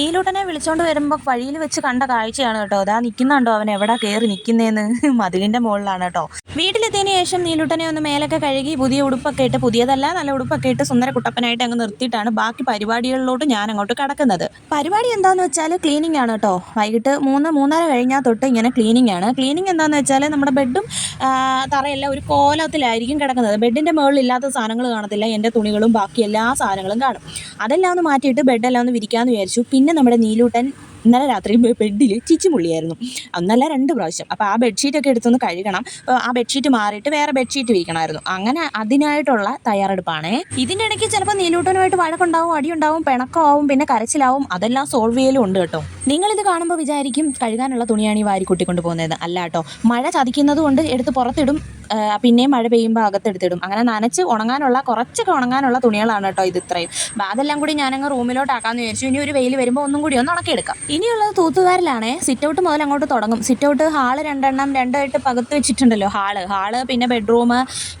നീലൂട്ടനെ വിളിച്ചോണ്ട് വരുമ്പോൾ വഴിയിൽ വെച്ച് കണ്ട കാഴ്ചയാണ് കേട്ടോ. അതാ നിൽക്കുന്നുണ്ടോ അവൻ? എവിടെ കയറി നിൽക്കുന്നതെന്ന് മതിലിന്റെ മുകളിലാണ് കേട്ടോ. വീട്ടിലെത്തിയതിന് ശേഷം നീലൂട്ടനെ ഒന്ന് മേലൊക്കെ കഴുകി പുതിയ ഉടുപ്പൊക്കെ ഇട്ട് പുതിയതല്ല നല്ല ഉടുപ്പൊക്കെ ഇട്ട് സുന്ദര കുട്ടപ്പനായിട്ട് അങ്ങ് നിർത്തിയിട്ടാണ് ബാക്കി പരിപാടികളിലോട്ട് ഞാൻ അങ്ങോട്ട് കടക്കുന്നത്. പരിപാടി എന്താണെന്ന് വെച്ചാൽ ക്ലീനിങ് ആണ് കേട്ടോ വൈകിട്ട് മൂന്ന് മൂന്നര കഴിഞ്ഞാൽ തൊട്ട് ഇങ്ങനെ ക്ലീനിങ് ആണ്. ക്ലീനിങ് എന്താണെന്ന് വെച്ചാൽ നമ്മുടെ ബെഡും തറയെല്ലാം ഒരു കോലത്തിലായിരിക്കും കിടക്കുന്നത്. ബെഡിന്റെ മുകളിൽ ഇല്ലാത്ത സാധനങ്ങൾ കാണത്തില്ല. എന്റെ തുണികളും ബാക്കി എല്ലാ സാധനങ്ങളും കാണും. അതെല്ലാം ഒന്ന് മാറ്റിയിട്ട് ബെഡെല്ലാം ഒന്ന് വിരിക്കാമെന്ന് വിചാരിച്ചു. പിന്നെ നമ്മുടെ നീലൂട്ടൻ ഇന്നലെ രാത്രി ബെഡിൽ ചിച്ചുമുള്ളിയായിരുന്നു. അന്നല്ല രണ്ട് പ്രാവശ്യം. അപ്പോൾ ആ ബെഡ്ഷീറ്റൊക്കെ എടുത്തൊന്ന് കഴുകണം. ആ ബെഡ്ഷീറ്റ് മാറിയിട്ട് വേറെ ബെഡ്ഷീറ്റ് വിരിക്കണമായിരുന്നു. അങ്ങനെ അതിനായിട്ടുള്ള തയ്യാറെടുപ്പാണേ. ഇതിന്റെ ഇടയ്ക്ക് ചിലപ്പോൾ നീലൂട്ടനുമായിട്ട് വഴക്കുണ്ടാവും അടിയുണ്ടാവും പിണക്കമാവും പിന്നെ കരച്ചിലാവും. അതെല്ലാം സോൾവ് ചെയ്യലും ഉണ്ട് കേട്ടോ. നിങ്ങളിത് കാണുമ്പോൾ വിചാരിക്കും കഴുകാനുള്ള തുണിയാണ് ഈ വാരി കൂട്ടിക്കൊണ്ട് പോകുന്നത്. അല്ല കേട്ടോ. മഴ ചതിക്കുന്നത് കൊണ്ട് എടുത്ത് പുറത്തിടും. പിന്നെയും മഴ പെയ്യുമ്പോൾ അകത്തെടുത്തിടും. അങ്ങനെ നനച്ച് ഉണങ്ങാനുള്ള കുറച്ചൊക്കെ ഉണങ്ങാനുള്ള തുണികളാണ് കേട്ടോ ഇത് ഇത്രയും. അപ്പം അതെല്ലാം കൂടി ഞാനങ്ങ് റൂമിലോട്ടാക്കാമെന്ന് വിചാരിച്ചു. ഇനി ഒരു വെയിൽ വരുമ്പോൾ ഒന്നും കൂടി ഒന്ന് ഉണക്കിയെടുക്കാം. ഇനിയുള്ളത് തൂത്തുകാരിലാണേ. സിറ്റ് ഔട്ട് മുതൽ അങ്ങോട്ട് തുടങ്ങും. സിറ്റ് ഔട്ട് ഹാൾ രണ്ടെണ്ണം രണ്ടായിട്ട് പകത്ത് വെച്ചിട്ടുണ്ടല്ലോ ഹാൾ ഹാൾ പിന്നെ ബെഡ്റൂം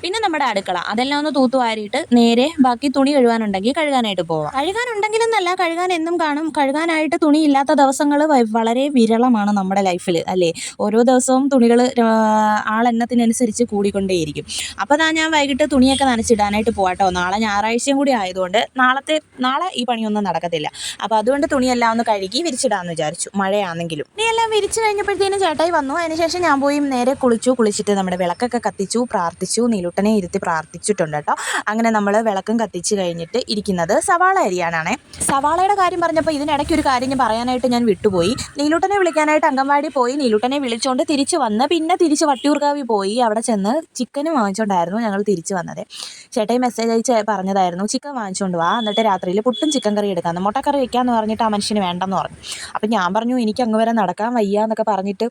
പിന്നെ നമ്മുടെ അടുക്കള. അതെല്ലാം ഒന്ന് തൂത്തുവാരിയിട്ട് നേരെ ബാക്കി തുണി കഴുകാനുണ്ടെങ്കിൽ കഴുകാനായിട്ട് പോവാം. കഴുകാനുണ്ടെങ്കിലെന്നല്ല കഴുകാൻ എന്നും കാണും. കഴുകാനായിട്ട് തുണി ഇല്ലാത്ത ദിവസങ്ങൾ വളരെ വിരളമാണ് നമ്മുടെ ലൈഫിൽ അല്ലേ? ഓരോ ദിവസവും തുണികൾ ആളെണ്ണത്തിനനുസരിച്ച് കൂടിക്കൊണ്ടേയിരിക്കും അപ്പോൾ അതാ ഞാൻ വൈകിട്ട് തുണിയൊക്കെ നനച്ചിടാനായിട്ട് പോവാട്ടോ. നാളെ ഞായറാഴ്ചയും കൂടി ആയതുകൊണ്ട് നാളത്തെ നാളെ ഈ പണിയൊന്നും നടക്കത്തില്ല. അപ്പോൾ അതുകൊണ്ട് തുണിയെല്ലാം ഒന്ന് കഴുകി വിരിച്ചിടാമെന്ന് വിചാരിച്ചു. മഴയാണെങ്കിലും. തുണിയെല്ലാം വിരിച്ചു കഴിഞ്ഞപ്പോഴത്തേനും ചേട്ടായി വന്നു. അതിനുശേഷം ഞാൻ പോയി നേരെ കുളിച്ചു. കുളിച്ചിട്ട് നമ്മുടെ വിളക്കൊക്കെ കത്തിച്ചു പ്രാർത്ഥിച്ചു. നീലുട്ടനെ ഇരുത്തി പ്രാർത്ഥിച്ചിട്ടുണ്ട് കേട്ടോ. അങ്ങനെ നമ്മൾ വിളക്കും കത്തിച്ച് കഴിഞ്ഞിട്ട് ഇരിക്കുന്നത് സവാള അരിയാനാണേ സവാളയുടെ കാര്യം പറഞ്ഞപ്പോൾ ഇതിനിടയ്ക്ക് ഒരു കാര്യം പറയാനായിട്ട് ഞാൻ വിട്ടുപോയി. നീലൂട്ടനെ വിളിക്കാനായിട്ട് അംഗൻവാടി പോയി. നീലൂട്ടനെ വിളിച്ചുകൊണ്ട് തിരിച്ചു വന്ന്. പിന്നെ തിരിച്ച് വട്ടിയൂർക്കാവി പോയി. അവിടെ ചെന്ന് ചിക്കനും വാങ്ങിച്ചുകൊണ്ടായിരുന്നു ഞങ്ങൾ തിരിച്ചു വന്നത്. ചേട്ടായി മെസ്സേജ് അയച്ച് പറഞ്ഞതായിരുന്നു ചിക്കൻ വാങ്ങിച്ചുകൊണ്ട് വാ. എന്നിട്ട് രാത്രിയിൽ പുട്ടും ചിക്കൻ കറി എടുക്കാമെന്ന് മുട്ടക്കറി വെക്കാമെന്ന് പറഞ്ഞിട്ട് ആ മനുഷ്യന് വേണ്ടെന്ന് പറഞ്ഞു. അപ്പം ഞാൻ പറഞ്ഞു എനിക്ക് അങ്ങ് വരെ നടക്കാൻ വയ്യ എന്നൊക്കെ പറഞ്ഞിട്ട്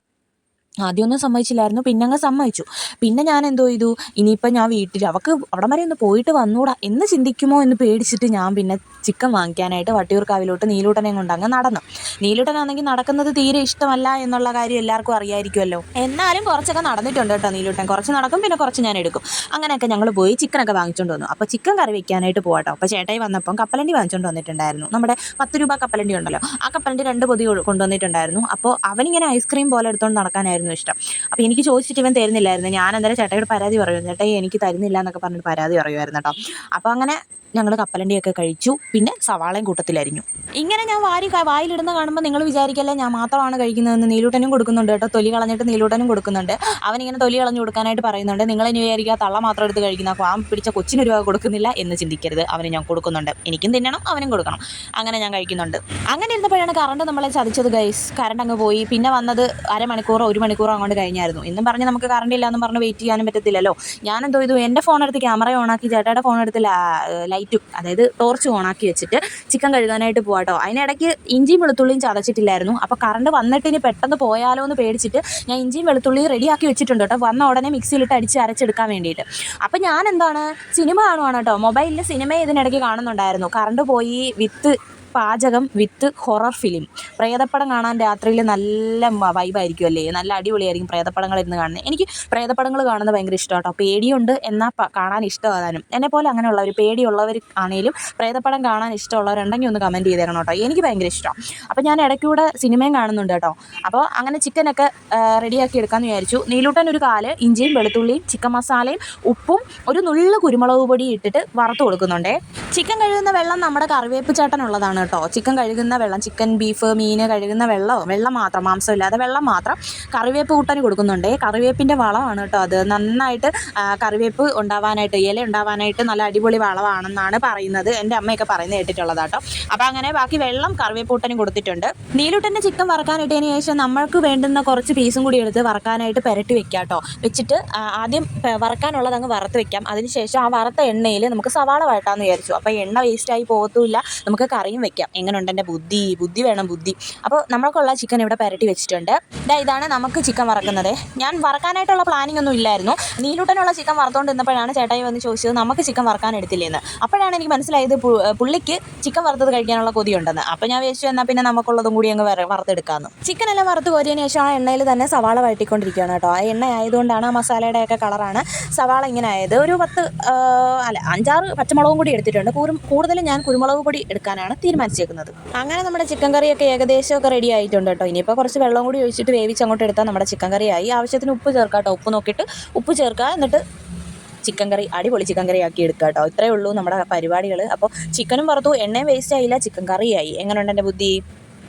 ആദ്യമൊന്നും സമ്മതിച്ചില്ലായിരുന്നു പിന്നെ അങ്ങ് സമ്മതിച്ചു. പിന്നെ ഞാൻ എന്തോ ചെയ്തു? ഇനിയിപ്പം ഞാൻ വീട്ടിൽ അവൾക്ക് അവിടെ വരെ ഒന്ന് പോയിട്ട് വന്നൂടാ. എന്ന് ചിന്തിക്കുമോ എന്ന് പേടിച്ചിട്ട് ഞാൻ പിന്നെ ചിക്കൻ വാങ്ങിക്കാനായിട്ട് വട്ടിയൂർക്കാവിലോട്ട് നീലൂട്ടനെ കൊണ്ട് അങ്ങ് നടന്നു. നീലൂട്ടനാണെങ്കിൽ നടക്കുന്നത് തീരെ ഇഷ്ടമല്ല എന്നുള്ള കാര്യം എല്ലാവർക്കും അറിയായിരിക്കുമല്ലോ. എന്നാലും കുറച്ചൊക്കെ നടന്നിട്ടുണ്ട് കേട്ടോ നീലൂട്ടൻ. കുറച്ച് നടക്കും പിന്നെ കുറച്ച് ഞാൻ എടുക്കും. അങ്ങനെയൊക്കെ ഞങ്ങൾ പോയി ചിക്കനൊക്കെ വാങ്ങിച്ചുകൊണ്ട് വന്നു. അപ്പോൾ ചിക്കൻ കറി വെക്കാനായിട്ട് പോകട്ടോ അപ്പോൾ ചേട്ടായി വന്നപ്പം കപ്പലണ്ടി വാങ്ങിച്ചുകൊണ്ട് വന്നിട്ടുണ്ടായിരുന്നു. നമ്മുടെ പത്ത് രൂപ കപ്പലണ്ടി ഉണ്ടല്ലോ. ആ കപ്പലണ്ടി രണ്ട് പൊതി കൊണ്ടുവന്നിട്ടുണ്ടായിരുന്നു. അപ്പോൾ അവനിങ്ങനെ ഐസ്ക്രീം പോലെ എടുത്തുകൊണ്ട് നടക്കാനായിരുന്നു. ഇഷ്ടം. അപ്പോൾ എനിക്ക് ചോദിച്ചിട്ട് ഇവൻ തരുന്നില്ലായിരുന്നു. ഞാൻ എന്തായാലും ചേട്ടയോട് പരാതി പറയുമായിരുന്നു ചേട്ടായി എനിക്ക് തരുന്നില്ല എന്നൊക്കെ പറഞ്ഞിട്ട് പരാതി പറയുമായിരുന്നു കേട്ടോ. അപ്പോൾ അങ്ങനെ ഞങ്ങൾ കപ്പലണ്ടിയൊക്കെ കഴിച്ചു. പിന്നെ സവാളയും കൂട്ടത്തിലരിഞ്ഞു. ഇങ്ങനെ ഞാൻ വാരി വായിലിടുന്ന കാണുമ്പോൾ നിങ്ങൾ വിചാരിക്കല്ലേ ഞാൻ മാത്രമാണ് കഴിക്കുന്നതെന്ന് നീലൂട്ടനും കൊടുക്കുന്നുണ്ട് കേട്ടോ. തൊലി കളഞ്ഞിട്ട് നീലൂട്ടനും കൊടുക്കുന്നുണ്ട്. അവനിങ്ങനെ തൊലി കളഞ്ഞു കൊടുക്കാനായിട്ട് പറയുന്നുണ്ട്. നിങ്ങൾ ഇനി വിചാരിക്കുക തള്ള മാത്രം എടുത്ത് കഴിക്കുന്ന ആ പിടിച്ച കൊച്ചിന് രൂപ കൊടുക്കുന്നില്ല എന്ന് ചിന്തിക്കരുത്. അവന് ഞാൻ കൊടുക്കുന്നുണ്ട്. എനിക്കും തിന്നണം അവനും കൊടുക്കണം. അങ്ങനെ ഞാൻ കഴിക്കുന്നുണ്ട്. അങ്ങനെ ഇരുന്നപ്പോഴാണ് കറണ്ട് നമ്മളെ ചതിച്ചത് ഗൈസ് കറണ്ട് അങ്ങ് പോയി. പിന്നെ വന്നത് അരമണിക്കൂറോ ഒരു മണിക്കൂറോ അങ്ങോട്ട് കഴിഞ്ഞായിരുന്നു. എന്നും പറഞ്ഞ് നമുക്ക് കറണ്ട് ഇല്ല പറഞ്ഞ് വെയിറ്റ് ചെയ്യാനും പറ്റത്തില്ലല്ലോ. ഞാൻ എന്തോ ഇത് എന്റെ ഫോൺ എടുത്ത് ക്യാമറ ഓണാക്കി ചേട്ടയുടെ ഫോൺ എടുത്ത് ലൈറ്റും അതായത് ടോർച്ച് ഓണാക്കി വെച്ചിട്ട് ചിക്കൻ കഴുകാനായിട്ട് പോവാട്ടോ അതിനിടയ്ക്ക് ഇഞ്ചിയും വെളുത്തുള്ളിയും ചതച്ചിട്ടില്ലായിരുന്നു. അപ്പോൾ കറണ്ട് വന്നിട്ട് ഇനി പെട്ടെന്ന് പോയാലോ എന്ന് പേടിച്ചിട്ട് ഞാൻ ഇഞ്ചിയും വെളുത്തുള്ളിയും റെഡിയാക്കി വെച്ചിട്ടുണ്ട് കേട്ടോ വന്ന ഉടനെ മിക്സിയിലിട്ട് അടിച്ച് അരച്ചെടുക്കാൻ വേണ്ടിയിട്ട്. അപ്പോൾ ഞാൻ എന്താണ് സിനിമ കാണുവാണ് കേട്ടോ മൊബൈലിൽ സിനിമ ഇതിനിടയ്ക്ക് കാണുന്നുണ്ടായിരുന്നു. കറണ്ട് പോയി വിത്ത് പാചകം വിത്ത് ഹൊറർ ഫിലിം. പ്രേതപ്പടം കാണാൻ രാത്രിയിൽ നല്ല വൈബായിരിക്കും അല്ലേ? നല്ല അടിപൊളിയായിരിക്കും പ്രേതപ്പടങ്ങൾ ഇരുന്ന് കാണുന്നത് എനിക്ക് പ്രേതപ്പടങ്ങൾ കാണുന്നത് ഭയങ്കര ഇഷ്ടമാണ് കേട്ടോ പേടിയുണ്ട് എന്നാൽ കാണാൻ ഇഷ്ടമാകാനും. എന്നെ പോലെ അങ്ങനെയുള്ളവർ പേടിയുള്ളവർ ആണെങ്കിലും പ്രേതപ്പടം കാണാൻ ഇഷ്ടമുള്ളവരുണ്ടെങ്കിൽ ഒന്ന് കമന്റ് ചെയ്തേക്കണം കേട്ടോ. എനിക്ക് ഭയങ്കര ഇഷ്ടം. അപ്പോൾ ഞാൻ ഇടയ്ക്കൂടെ സിനിമയും കാണുന്നുണ്ട് കേട്ടോ. അപ്പോൾ അങ്ങനെ ചിക്കനൊക്കെ റെഡിയാക്കി എടുക്കാമെന്ന് വിചാരിച്ചു. നീലൂട്ടൻ ഒരു കാൽ ഇഞ്ചിയും വെളുത്തുള്ളിയും ചിക്കൻ മസാലയും ഉപ്പും ഒരു നുള്ളു കുരുമുളക് പൊടി ഇട്ടിട്ട് വറുത്ത് കൊടുക്കുന്നുണ്ടേ. ചിക്കൻ കഴുകുന്ന വെള്ളം നമ്മുടെ കറിവേപ്പ് ചേട്ടനുള്ളതാണ്. കേട്ടോ. ചിക്കൻ കഴുകുന്ന വെള്ളം ചിക്കൻ ബീഫ് മീൻ കഴുകുന്ന വെള്ളമോ വെള്ളം മാത്രം മാംസം ഇല്ലാതെ വെള്ളം മാത്രം കറിവേപ്പ് കൂട്ടന് കൊടുക്കുന്നുണ്ട്. കറിവേപ്പിന്റെ വളമാണ് കേട്ടോ അത്. നന്നായിട്ട് കറിവേപ്പ് ഉണ്ടാവാനായിട്ട് ഇല ഉണ്ടാവാനായിട്ട് നല്ല അടിപൊളി വളമാണെന്നാണ് പറയുന്നത്. എന്റെ അമ്മയൊക്കെ പറയുന്നത് കേട്ടിട്ടുള്ളത് കേട്ടോ. അപ്പോൾ അങ്ങനെ ബാക്കി വെള്ളം കറിവേപ്പ് കൂട്ടനും കൊടുത്തിട്ടുണ്ട്. നീലുട്ടന്റെ ചിക്കൻ വറക്കാനിട്ടതിന് ശേഷം നമ്മൾക്ക് വേണ്ടുന്ന കുറച്ച് പീസും കൂടി എടുത്ത് വറക്കാനായിട്ട് പുരട്ടി വെക്കാം കേട്ടോ. വെച്ചിട്ട് ആദ്യം വറക്കാനുള്ളത് അങ്ങ് വറുത്ത് വെക്കാം. അതിനുശേഷം ആ വറുത്ത എണ്ണയിൽ നമുക്ക് സവാള വഴട്ടാമെന്ന് വിചാരിച്ചു. അപ്പോൾ എണ്ണ വേസ്റ്റായി പോകത്തുമില്ല നമുക്ക് കറിയും വെക്കാം. എങ്ങനെയുണ്ട് എന്റെ ബുദ്ധി? ബുദ്ധി വേണം ബുദ്ധി. അപ്പോൾ നമ്മൾക്കുള്ള ചിക്കൻ ഇവിടെ പുരട്ടി വെച്ചിട്ടുണ്ട്. ഇതാ ഇതാണ് നമുക്ക് ചിക്കൻ വറക്കുന്നത്. ഞാൻ വറക്കാനായിട്ടുള്ള പ്ലാനിംഗ് ഒന്നും ഇല്ലായിരുന്നു. നീലൂട്ടനുള്ള ചിക്കൻ വറുത്തോണ്ട് നിന്നപ്പോഴാണ് ചേട്ടായി വന്ന് ചോദിച്ചത് നമുക്ക് ചിക്കൻ വറക്കാൻ എടുത്തില്ലേന്ന്. അപ്പോഴാണ് എനിക്ക് മനസ്സിലായത് പുള്ളിക്ക് ചിക്കൻ വറുത്തത് കഴിക്കാനുള്ള കൊതിയുണ്ടെന്ന്. അപ്പോൾ ഞാൻ വിചാരിച്ചു എന്നാൽ പിന്നെ നമുക്കുള്ളതും കൂടി അങ്ങ് വറ- വറുത്തെടുക്കാമെന്ന് ചിക്കൻ എല്ലാം വറുത്ത് കോരിയതിന് ശേഷം ആ എണ്ണയിൽ തന്നെ സവാള വഴട്ടിക്കൊണ്ടിരിക്കുകയാണ് കേട്ടോ. ആ എണ്ണ ആയതുകൊണ്ടാണ് ആ മസാലയുടെ ഒക്കെ കളറാണ് സവാള ഇങ്ങനെ ആയത്. ഒരു പത്ത് അല്ല അഞ്ചാറ് പച്ചമുളകും കൂടി എടുത്തിട്ടുണ്ട്. കൂടുതലും ഞാൻ കുരുമുളക് പൊടി എടുക്കാനാണ് തീരുമാനം തീരുമാനിച്ചേക്കുന്നത് അങ്ങനെ നമ്മുടെ ചിക്കൻ കറിയൊക്കെ ഏകദേശം ഒക്കെ റെഡി ആയിട്ടുണ്ട് കേട്ടോ. ഇനിയിപ്പോൾ കുറച്ച് വെള്ളം കൂടി ഒഴിച്ചിട്ട് വേവിച്ച് അങ്ങോട്ട് എടുത്താൽ നമ്മുടെ ചിക്കൻ കറി ആയി. ആവശ്യത്തിന് ഉപ്പ് ചേർക്കാം കേട്ടോ. ഉപ്പ് നോക്കിയിട്ട് ഉപ്പ് ചേർക്കുക എന്നിട്ട് ചിക്കൻ കറി അടിപൊളി ചിക്കൻ കറി ആക്കി എടുക്കുക കേട്ടോ. ഇത്രയേ ഉള്ളൂ നമ്മുടെ പരിപാടികൾ അപ്പോൾ ചിക്കനും വറുത്തു എണ്ണയും വേസ്റ്റ് ആയില്ല ചിക്കൻ കറിയായി. എങ്ങനെയുണ്ട് എന്റെ ബുദ്ധി?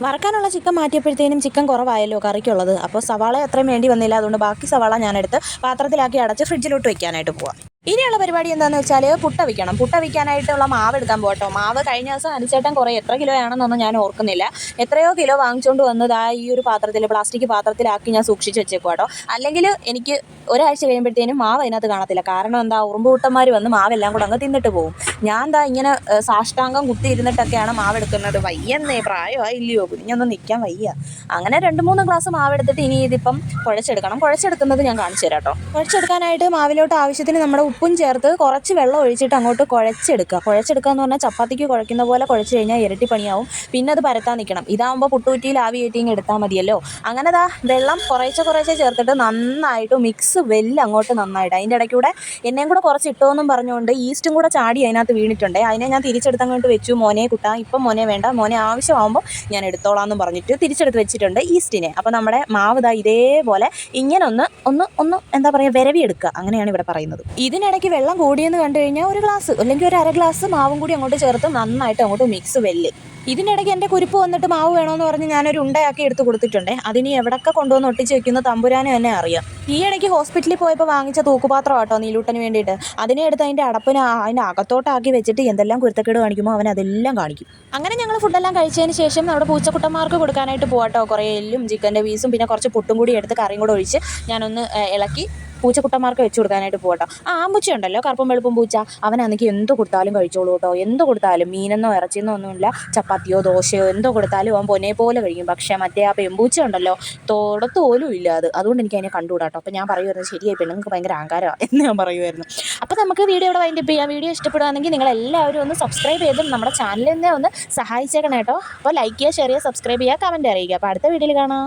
വറക്കാനുള്ള ചിക്കൻ മാറ്റിയപ്പോഴത്തേനും ചിക്കൻ കുറവായല്ലോ കറിക്കുള്ളത്. അപ്പോൾ സവാള അത്രയും വേണ്ടി വന്നില്ല. അതുകൊണ്ട് ബാക്കി സവാള ഞാനെടുത്ത് പാത്രത്തിലാക്കി അടച്ച് ഫ്രിഡ്ജിലോട്ട് വെക്കാനായിട്ട് പോവാം. ഇനിയുള്ള പരിപാടി എന്താന്ന് വെച്ചാൽ പുട്ട വിൽക്കണം പുട്ട വിൽക്കാനായിട്ടുള്ള മാവ് എടുക്കാൻ പോട്ടോ മാവ് കഴിഞ്ഞ ദിവസം അനുചേട്ടൻ കുറേ എത്ര കിലോ ആണെന്നൊന്നും ഞാൻ ഓർക്കുന്നില്ല. എത്രയോ കിലോ വാങ്ങിച്ചുകൊണ്ട് വന്നത് ആ ഈ ഒരു പാത്രത്തിൽ പ്ലാസ്റ്റിക് പാത്രത്തിലാക്കി ഞാൻ സൂക്ഷിച്ച് വെച്ചേക്കും കേട്ടോ അല്ലെങ്കിൽ എനിക്ക് ഒരാഴ്ച കഴിയുമ്പോഴത്തേനും മാവ് അതിനകത്ത് കാണത്തില്ല. കാരണം എന്താ ഉറുമ്പുകൂട്ടന്മാർ വന്ന് മാവെല്ലാം കൂടെ അങ്ങ് തിന്നിട്ട് പോകും ഞാൻ എന്താ ഇങ്ങനെ സാഷ്ടാംഗം കുത്തി ഇരുന്നിട്ടൊക്കെയാണ് മാവ് എടുക്കുന്നത് വയ്യെന്നേ പ്രായമായില്ലയോ കുഞ്ഞൊന്നും നിൽക്കാൻ വയ്യ. അങ്ങനെ രണ്ട് മൂന്ന് ഗ്ലാസ് മാവ് എടുത്തിട്ട് ഇനി ഇതിപ്പം കുഴച്ചെടുക്കണം. കുഴച്ചെടുക്കുന്നത് ഞാൻ കാണിച്ചു തരാം കേട്ടോ. കുഴച്ചെടുക്കാനായിട്ട് മാവിലോട്ട് ആവശ്യത്തിന് നമ്മുടെ ഉപ്പും ചേർത്ത് കുറച്ച് വെള്ളം ഒഴിച്ചിട്ട് അങ്ങോട്ട് കുഴച്ചെടുക്കുക. കുഴച്ചെടുക്കുക എന്ന് പറഞ്ഞാൽ ചപ്പാത്തിക്ക് കുഴക്കുന്ന പോലെ കുഴച്ച് കഴിഞ്ഞാൽ ഇരട്ടി പണിയാവും. പിന്നെ അത് പരത്താൻ നിൽക്കണം. ഇതാകുമ്പോൾ പുട്ടുകുറ്റിയിൽ ആവി കയറ്റിങ് എടുത്താൽ മതിയല്ലോ. അങ്ങനെ ദാ വെള്ളം കുറേശ്ശെ കുറേശ്ശെ ചേർത്തിട്ട് നന്നായിട്ട് മിക്സ് വെല്ല് അങ്ങോട്ട് നന്നായിട്ട്. അതിന്റെ ഇടയ്ക്കൂടെ എന്നെയും കൂടെ കുറച്ച് ഇട്ടോന്നും പറഞ്ഞുകൊണ്ട് ഈസ്റ്റും കൂടെ ചാടി അതിനകത്ത് വീണിട്ടുണ്ട്. അതിനെ ഞാൻ തിരിച്ചെടുത്ത് അങ്ങോട്ട് വെച്ചു. മോനെ കുട്ടാ ഇപ്പം മോനെ വേണ്ട. മോനെ ആവശ്യമാകുമ്പോൾ ഞാൻ എടുത്തോളാം എന്ന് പറഞ്ഞിട്ട് തിരിച്ചെടുത്ത് വെച്ചിട്ടുണ്ട് ഈസ്റ്റിനെ. അപ്പോൾ നമ്മുടെ മാവ് ദാ ഇതേപോലെ ഇങ്ങനെ ഒന്ന് ഒന്ന് ഒന്ന് എന്താ പറയുക വിരവി എടുക്കുക അങ്ങനെയാണ് ഇവിടെ പറയുന്നത്. ഇതിനിടയ്ക്ക് വെള്ളം കൂടിയെന്ന് കണ്ടു കഴിഞ്ഞാൽ ഒരു ഗ്ലാസ് അല്ലെങ്കിൽ ഒരു അര ഗ്ലാസ് മാവും കൂടി അങ്ങോട്ട് ചേർത്ത് നന്നായിട്ട് അങ്ങോട്ട് മിക്സ് വെല്ല്. ഇതിനിടയ്ക്ക് എന്റെ കുരിപ്പ് വന്നിട്ട് മാവ് വേണമെന്ന് പറഞ്ഞ് ഞാനൊരു ഉണ്ടയാക്കി എടുത്ത് കൊടുത്തിട്ടുണ്ട്. അതിനി എവിടൊക്കെ കൊണ്ടുവന്ന് ഒട്ടിച്ച് വെക്കുന്ന തമ്പുരാനെ തന്നെ അറിയാം. ഈ ഇടയ്ക്ക് ഹോസ്പിറ്റലിൽ പോയപ്പോൾ വാങ്ങിച്ച തൂക്കുപാത്രം കേട്ടോ നീലൂട്ടന് വേണ്ടിയിട്ട്. അതിനെ എടുത്ത് അതിന്റെ അടപ്പിന് അതിന്റെ അകത്തോട്ടാക്കി വെച്ചിട്ട് എന്തെല്ലാം കുരുത്തക്കേട് കാണിക്കുമോ അവൻ അതെല്ലാം കാണിക്കും. അങ്ങനെ ഞങ്ങൾ ഫുഡെല്ലാം കഴിച്ചതിന് ശേഷം നമ്മുടെ പൂച്ചക്കുട്ടന്മാർക്ക് കൊടുക്കാനായിട്ട് പോവാട്ടോ. കുറേ എല്ലും ചിക്കന്റെ പീസും പിന്നെ കുറച്ച് പുട്ടും കൂടി എടുത്ത് കറിയും കൂടെ ഒഴിച്ച് ഞാനൊന്ന് ഇളക്കി പൂച്ചക്കുട്ടന്മാർക്ക് വെച്ച് കൊടുക്കാനായിട്ട് പോകട്ടോ. ആ ആമ്പൂച്ച ഉണ്ടല്ലോ കറുപ്പും വെളുപ്പും പൂച്ച. അവനാണെങ്കിൽ എന്ത് കൊടുത്താലും കഴിച്ചോളൂ കേട്ടോ. എന്ത് കൊടുത്താലും മീനെന്നോ ഇറച്ചിയെന്നോ ഒന്നുമില്ല. ചപ്പാത്തിയോ ദോശയോ എന്തോ കൊടുത്താലും അവൻ പൊന്നെ പോലെ കഴിക്കും. പക്ഷേ മറ്റേ ആ പെമ്പൂച്ച ഉണ്ടല്ലോ തോടത്ത് പോലും ഇല്ല അത്. അതുകൊണ്ട് എനിക്ക് അതിനെ കണ്ടുകൂടാട്ടോ അപ്പോൾ ഞാൻ പറയുമായിരുന്നു ശരിയായി പെണ്ണുങ്ങൾക്ക് ഭയങ്കര അഹങ്കാരമാണ് എന്ന് ഞാൻ പറയുമായിരുന്നു അപ്പോൾ നമുക്ക് വീഡിയോ ഇവിടെ വൈൻഡപ്പ് ചെയ്യാം. വീഡിയോ ഇഷ്ടപ്പെടുകയാണെങ്കിൽ നിങ്ങൾ എല്ലാവരും ഒന്ന് സബ്സ്ക്രൈബ് ചെയ്തും നമ്മുടെ ചാനലിനെ ഒന്ന് സഹായിച്ചേക്കണം കേട്ടോ. അപ്പോൾ ലൈക്ക് ചെയ്യുക ഷെയർ ചെയ്യുക സബ്സ്ക്രൈബ് ചെയ്യുക കമന്റ് അറിയിക്കുക. അപ്പോൾ അടുത്ത വീഡിയോയിൽ കാണാം.